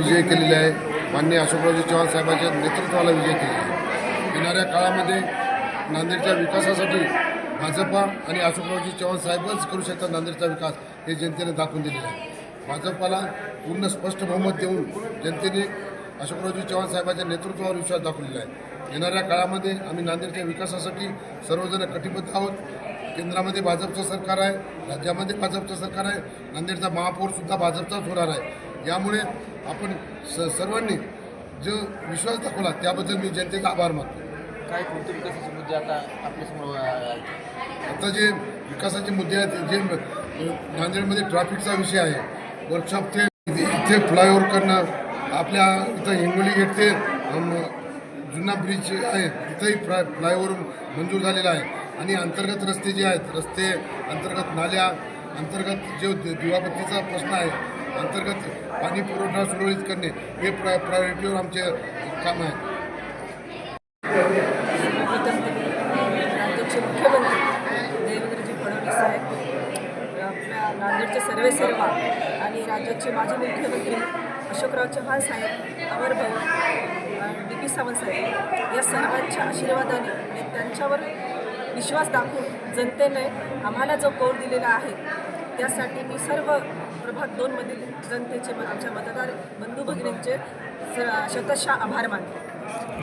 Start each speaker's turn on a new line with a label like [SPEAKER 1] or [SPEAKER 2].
[SPEAKER 1] विजय केलेले आहे. माननीय अशोकरावजी चव्हाण साहेबांच्या नेतृत्वाला विजय केलेला आहे. येणाऱ्या काळामध्ये नांदेडच्या विकासासाठी भाजपा आणि अशोकरावजी चव्हाण साहेबच करू शकतात नांदेडचा विकास हे जनतेने दाखवून दिलेलं आहे. भाजपाला पूर्ण स्पष्ट बहुमत देऊन जनतेने अशोकरावजी चव्हाण साहेबांच्या नेतृत्वावर विश्वास दाखवलेला आहे. येणाऱ्या काळामध्ये आम्ही नांदेडच्या विकासासाठी सर्वजण कटिबद्ध आहोत. केंद्रामध्ये भाजपचं सरकार आहे राज्यामध्ये भाजपचं सरकार आहे नांदेडचा महापौरसुद्धा भाजपचाच होणार आहे. यामुळे आपण स सर्वांनी जो विश्वास दाखवला त्याबद्दल मी जनतेचा आभार मानतो.
[SPEAKER 2] काय कोणते विकासाचे मुद्दे आता आपल्यासमोर
[SPEAKER 1] आता जे विकासाचे मुद्दे आहेत जे नांदेडमध्ये ट्रॅफिकचा विषय आहे वर्कशॉप ते इथे फ्लायओव्हर करणं आपल्या इथं हिंगोली गेट ते जुना ब्रिज आहे तिथंही फ्लाय फ्लायओव्हर मंजूर झालेला आहे. आणि अंतर्गत रस्ते जे आहेत रस्ते अंतर्गत नाल्या अंतर्गत जे दिवाबत्तीचा प्रश्न आहे अंतर्गत पाणी पुरवठा सुरळीत करणे हे प्रा प्रायोरिटीवर आमचे काम आहे.
[SPEAKER 3] राज्याचे मुख्यमंत्री देवेंद्रजी साहेब आपल्या नांदेडचे सर्वे सर्वा आणि राज्याचे माजी मुख्यमंत्री अशोकराव चव्हाण साहेब अमर भाऊ डी पी सावंत साहेब या सर्वांच्या आशीर्वादाने आणि त्यांच्यावर विश्वास दाखवून जनतेने आम्हाला जो कौल दिलेला आहे त्यासाठी मी सर्व प्रभाग दोनमधील जनतेचे आमच्या मतदार बंधू भगिनींचे स शतशः आभार मानते.